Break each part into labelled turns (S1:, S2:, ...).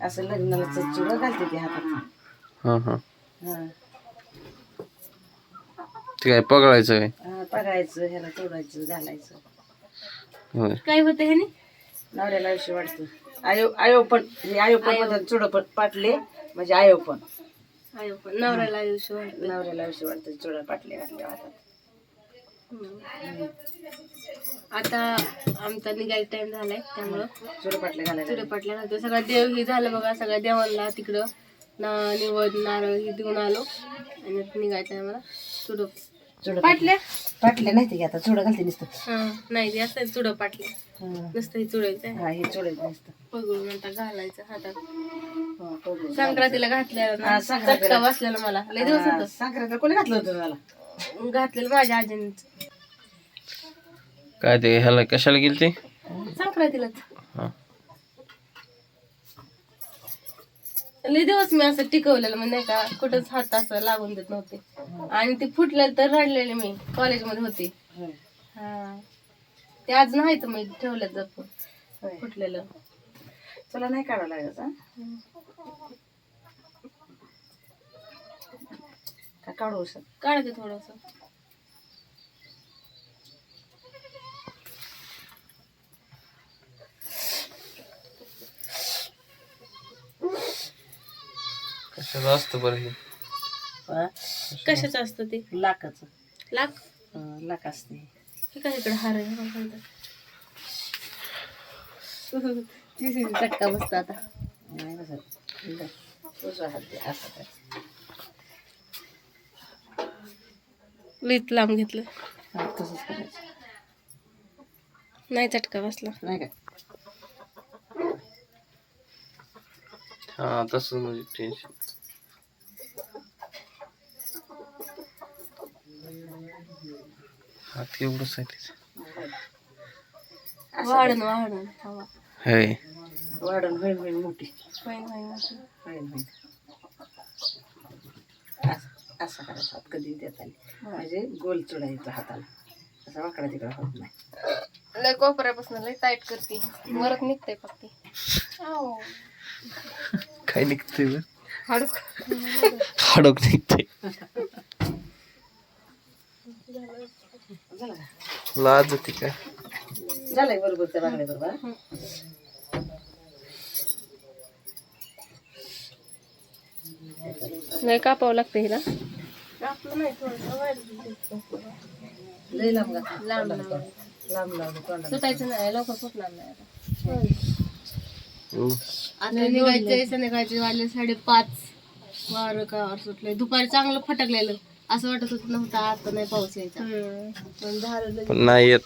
S1: असं लग्नाला चुडं घालते ती हातात
S2: हा हा.
S1: हा.
S2: ते काय पगळायचं काय?
S1: हा, पगायचं ह्याला तोडायचं घालायचं.
S3: काय होतं ह्याने?
S1: नवऱ्याला आयुष्य वाटतं आयो आयो पण हे आयो पण मध्ये चुडं पण पाटले म्हणजे आयो पण.
S3: आयो पण. नवऱ्याला आयुष्य
S1: नवऱ्याला आयुष्य वाटतं चुडं पाटले घातल्या हातात.
S3: आता आमचा निघायचा टाइम झालाय त्यामुळं
S1: चुडं पाटले घालायला
S3: चुडे पाटल्यानंतर सगळं देव हे झालं बघा सगळ्या देवांना तिकडं ना निवड नारळ हे देऊन आलो. आणि आता निघायचं आम्हाला चुडं.
S1: चुडं
S3: पाटल्या?
S1: पाटले नाही ते आता चुडं घालते नुसतं.
S3: हा नाही ते असं चुडं पाटल्या.
S1: हा.
S3: नुसतं हे चुडायचं
S1: हा हे चुडं नुसतं.
S3: पगळून आता घालायचं हातात.
S1: हा, बघू.
S3: संक्रांतीला घातलेलं
S1: हा,
S3: ना
S1: संक्रांतीला.
S3: चटका बसलेला मला. लय दिवस
S1: हा, संक्रांतीला कोणी घातलं होतं मला
S3: होतं घातलेलं माझ्या आजीने
S2: काय ते ह्याला कशाला गेली ते
S3: संक्रांतीलाच
S2: हा.
S3: लय दिवस मी असं टिकवलेलं म्हणजे नाही का कुठंच हात असं लागून देत नव्हते. आणि ते फुटलेलं तर रडलेले मी कॉलेजमध्ये होते. हा. ते अजून आहेत मी ठेवलं जपून. फुटलेलं.
S1: तुला नाही काढावं लागत का काढू शकत.
S3: काढते थोडस.
S2: कशाला असतं बरं हे?
S3: कशाचं असतं ते?
S1: लाखाचं
S3: लाख
S1: हा, लाख असते.
S3: हे काय इकडे हार आहे? मला सांगतात. चटका बसतो आता.
S1: नाही बसत. उजवा हात दे, असं कर.
S3: लीत लांब घेतलं.
S1: हा, तसंच करायचं.
S3: नाही चटका बसला.
S1: नाही काय?
S2: हा तसं म्हणजे टेन्शन हात एवढंच आहे तिचं
S3: वाढण वाढण हवा.
S2: होय.
S1: वाढून होईल होईल मोठी.
S3: होईन होईन होईन.
S1: होईल होईल असं. असं करायचं हात कधी देत आली म्हणजे गोल चुडा येतो हाताला. असा वाकडा तिकडा होत नाही.
S3: लय कोपऱ्यापासून लय टाईट करते. वरत निघते फक्त.
S2: काय निघतंय बरं?
S3: हाडूक.
S2: हाडोक निघते.
S1: झालं का?
S2: लाज होती काय
S1: झालंय बरोबर त्या बागड्या बरोबर हा?
S3: लय कापावं लागतं हिला. नाही थोडं
S1: लय लांब घातलं.
S3: लांब लांब
S1: लांब लांब तोंडाला.
S3: सुटायचं नाही लवकर सुटणार नाही आता.
S2: हम्म.
S3: आता निघायचंय संध्याकाळचे वाजले साडेपाच. वारं का वार सुटलंय. दुपारी चांगलं फटकलेलं. असं वाटत होत नव्हतं आता नाही पाऊस यायचा. पण झालं.
S2: पण नाही येत.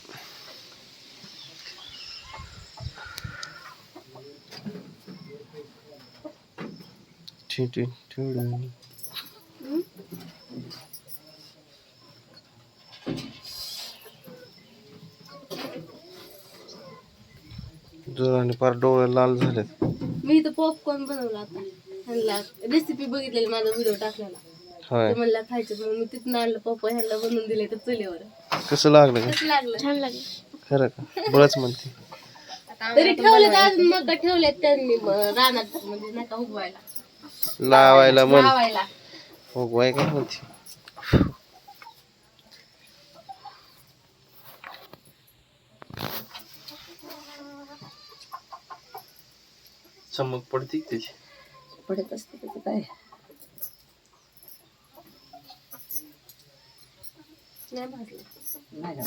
S2: ठी- ठी- ठेवलं. जोराने पार डोळे लाल झालेत.
S3: मी इथं पॉपकॉर्न बनवला आता. ह्यांना रेसिपी बघितलेली माझा व्हिडिओ टाकलेला.
S2: होय.
S3: ते म्हणलं खायचं मी तिथनं आणलं पप्पा ह्यांना बनवून दिले तर चुलीवर
S2: कसं लागलं का
S3: कसं लागलं? छान लागलं.
S2: खरं का? बळच म्हणते.
S3: तरी ठेवले अजून मका ठेवल्यात त्यांनी म- रानात म्हणजे उगवायला
S2: लावायला म्हण.
S3: लावायला.
S2: हो काय म्हणते? चमक पडते त्याची?
S1: पडत असते त्याचं काय?
S3: नाही भाजलं.
S1: नाही का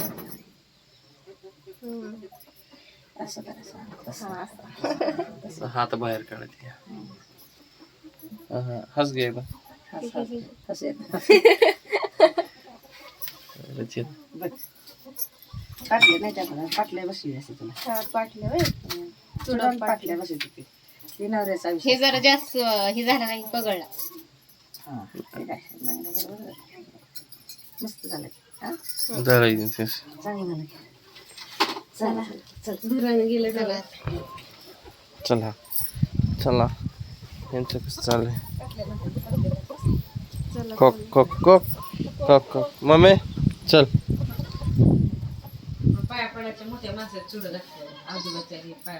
S3: हम्म.
S1: असं. करायचं तसं.
S3: हा, असं.
S2: असं हात बाहेर काढते हा, हा. हस घे एकदा.
S1: असं असं येतं.
S2: रचित.
S1: बघ. पाटले नाही त्या पण. पाटल्या बसली असते तुला.
S3: हा, पाटलं होय.
S1: चुडून पाटल्या बसली होती ती. नवऱ्याचा विषय.
S3: हे जरा जास्त हे झालं नाही पगळला
S1: हा ते काय बांगड्या बरोबर मस्त झालं. हा?
S2: झालं की तेच.
S1: चांगलं झालं. की. चला. चल
S3: गेलं त्याला
S2: चला. चला. यांचं कसं चाललंय? कोक कोक कोक कोक कोक. मम्मी चल.
S1: पाया पडायच्या मोठ्या माणसात चुडं घातलं आजोबाच्या हे पाया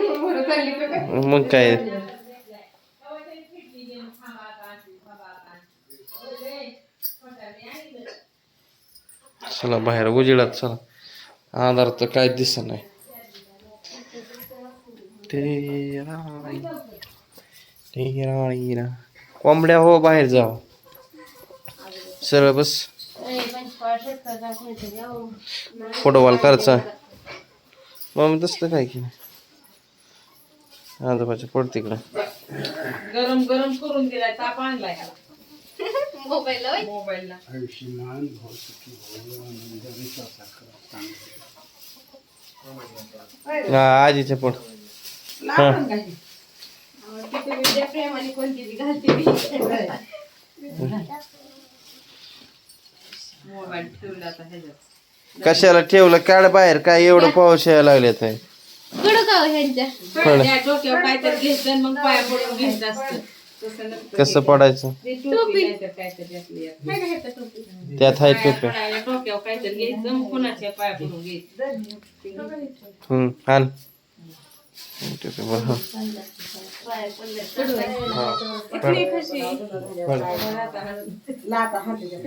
S2: मग काय? चला बाहेर उजेडात चला. अंधार तर काय दिसत नाही कोंबड्या हो बाहेर जाव सरळ बस. फुटबॉल करायचा. मग तसलं काय की आजोबाच्या पड तिकडं.
S1: गरम गरम करून दिलाय ताप आणलाय.
S3: मोबाईलला
S2: हा
S3: प्रेमाने कोणती घालते.
S1: मोबाईल ठेवला आता ह्याच्यात.
S2: कशाला ठेवलं? काढ बाहेर काय एवढं पाऊस यायला लागले ते
S3: कडू का हो ह्यांच्या
S2: फळ
S1: त्या डोक्यावर काहीतरी घ्यायचं आणि मग पाया पडून घ्यायचं असतं तसं नसतं.
S2: कसं पडायचं
S1: ते टोपी नाहीतर काहीतरी आपली एक.
S3: नाही का ह्याचं टोपी?
S2: त्यात आहे
S1: पाया
S2: टोपे
S1: पडायला डोक्यावर काहीतरी घ्यायचं मग कुणाच्या पाया पडून घ्यायचं
S2: हम्म आण टोपे बरं
S3: पाया पडले. कडू आहे. इतकी कशी?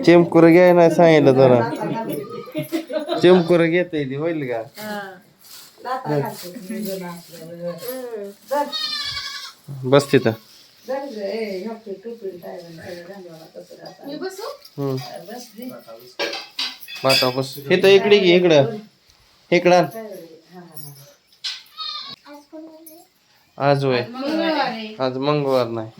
S2: चिमकुर घ्याय नाही सांगितलं तुला चिमकुर घेता येते होईल का बस तिथं.
S3: मी बसू?
S2: बस इथं इकडे घे इकडं. इकडं. आज
S3: आहे.
S2: आज मंगळवार नाही.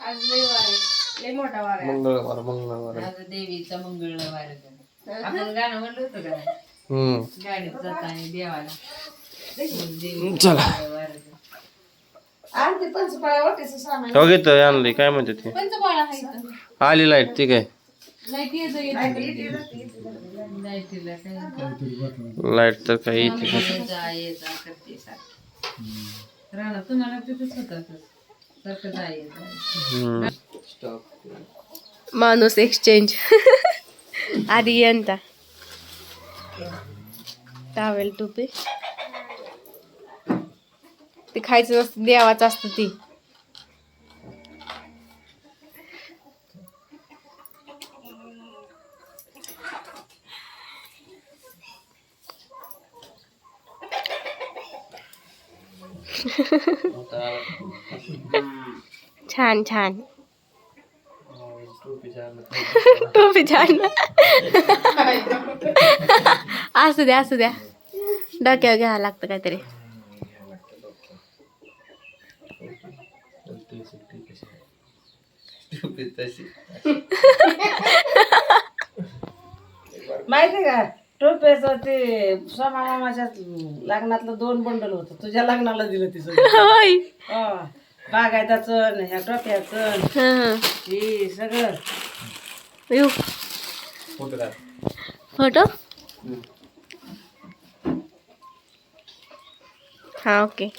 S3: आज रविवार आहे. लय मोठा वार आहे.
S2: मंगळवार मंगळवार.
S1: आज देवीचा मंगळवार आपण गाणं म्हणलं होतं का? गाडीत जाताना देवाला.
S2: चला.
S1: आणते पंचपाळ्या वाटायचं सामान.
S2: हो घेत आणली काय म्हणते ते?
S3: पंचपाळा आहे इथं.
S2: आली लाइट ती काय?
S3: लाइट येतं येतं.
S1: लाईटीला काय
S2: लाइट तर काय येते का?
S1: जा ये जा करते सारखं. राणा तुम्हाला तिथंच होतं सारखं जा ये जा.
S2: हम्म.
S3: माणूस एक्सचेंज आधी यंता टावेल टोपी. ते खायचं नसतं देवाचं असतं ती. छान छान. टोपी छान. असू द्या असू द्या डोक्यावर घ्यावं लागतं काहीतरी.
S1: माहिती का? टोप्याचं ते सोमा मामाच्या लग्नातलं दोन बंडल होतं. तुझ्या लग्नाला दिलं ते सगळं.
S3: होय.
S1: हो. बागायताचं ह्या टोप्याचं
S3: हं, हं.
S1: हे सगळं.
S3: येऊ फोटो Ah, हा ओके